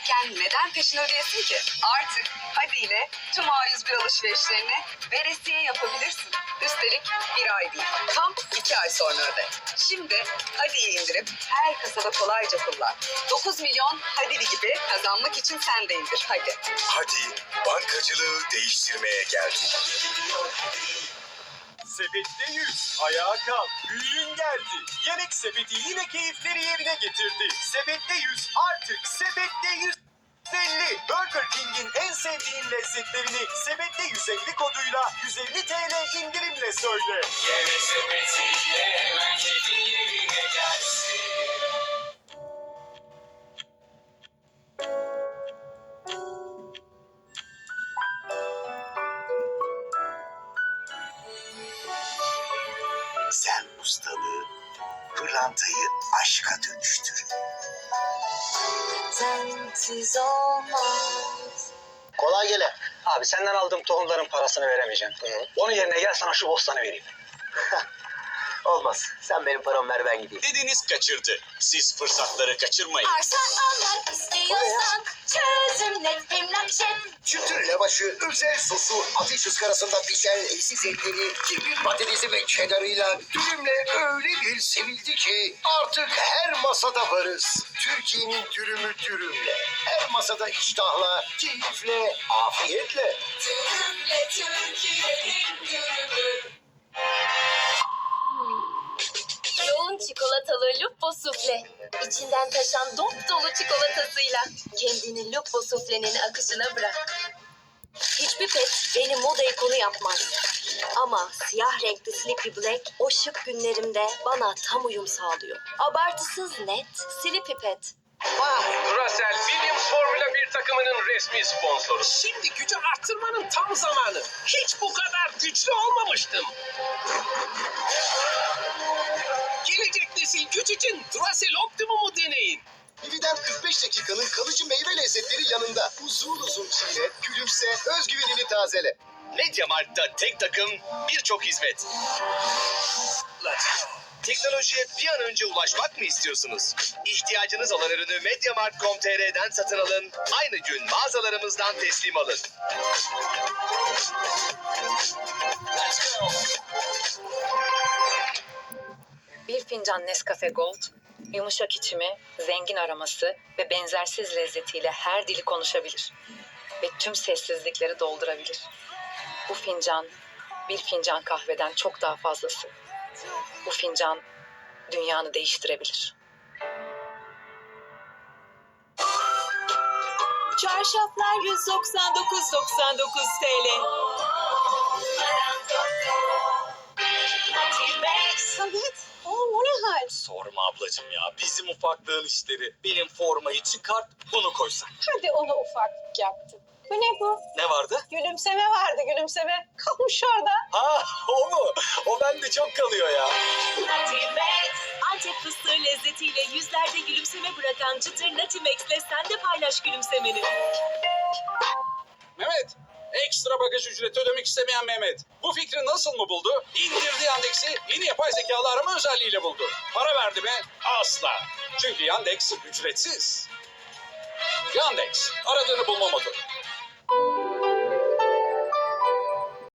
öderken neden peşin ödeyesin ki? Artık Hadi ile tüm A101 alışverişlerini veresiye yapabilirsin. Üstelik bir ay değil, tam iki ay sonra öde. Şimdi Hadi'yi indirip her kasada kolayca kullan. 9 milyon Hadili gibi kazanmak için sen de indir hadi. Hadi bankacılığı değiştirmeye geldik. Sepette 100. Ayağa kalk. Büyüğün geldi. Yemek sepeti yine keyifleri yerine getirdi. Sepette 100 artık sepette 100. 150. Burger King'in en sevdiğin lezzetlerini sepette 150 koduyla 150 TL indirimle söyle. Yemek sepetiyle hemen keyfin yerine gelsin. Ustalığı, pırlantayı aşka dönüştür. Sensiz olmaz. Kolay gele. Abi senden aldığım tohumların parasını veremeyeceğim. Onun yerine gel sana şu bostanı vereyim. Olmaz. Sen benim paramı ver ben gideyim. Dediniz kaçırdı. Siz fırsatları kaçırmayın. Arsa almak istiyorsan şef. Çıtır lavaşı, özel sosu, ateş ızgarasında pişen eşsiz etleri, kibrit patatesi ve cheddarıyla dürümle öyle bir sevildi ki artık her masada varız. Türkiye'nin dürümü dürümle. Her masada iştahla, keyifle, afiyetle. Dürümle Türkiye'nin dürümü. Lupo sufle. İçinden taşan dop dolu çikolatasıyla. Kendini lupo suflenin akışına bırak. Hiçbir pet beni moda ikonu yapmaz. Ama siyah renkli Sleepy Black o şık günlerimde bana tam uyum sağlıyor. Abartısız net Sleepy Pet. Russell Williams Formula 1 takımının resmi sponsoru. Şimdi gücü arttırmanın tam zamanı. Hiç bu kadar güçlü olmamıştım. Gelecek nesil güç için Duracell Optimum'u deneyin. Dividen 45 dakikanın kalıcı meyve lezzetleri yanında. Uzun uzun çiğne, gülümse, özgüvenini tazele. Mediamarkt'ta tek takım birçok hizmet. Teknolojiye bir an önce ulaşmak mı istiyorsunuz? İhtiyacınız olan ürünü Mediamarkt.com.tr'den satın alın. Aynı gün mağazalarımızdan teslim alın. Bir fincan Nescafe Gold, yumuşak içimi, zengin aroması ve benzersiz lezzetiyle her dili konuşabilir. Ve tüm sessizlikleri doldurabilir. Bu fincan, bir fincan kahveden çok daha fazlası. Bu fincan, dünyanı değiştirebilir. Çarşaflar 199.99 TL. Samet, oğlum o ne hal? Sorma ablacığım ya. Bizim ufaklığın işleri. Benim formayı çıkart bunu koysak. Hadi ona ufaklık yaptım. Bu ne bu? Ne vardı? Gülümseme vardı gülümseme. Kalmış orada. Ha o mu? O bende çok kalıyor ya. Antep fıstığı lezzetiyle yüzlerde gülümseme bırakan çıtır Natimex'le sen de paylaş gülümsemeni. Mehmet, ekstra bagaj ücreti ödemek istemeyen Mehmet. Bu fikri nasıl mı buldu? İndirdi Yandex'i yeni yapay zekalı arama özelliğiyle buldu. Para verdi mi? Asla. Çünkü Yandex ücretsiz. Yandex, aradığını bulma motoru.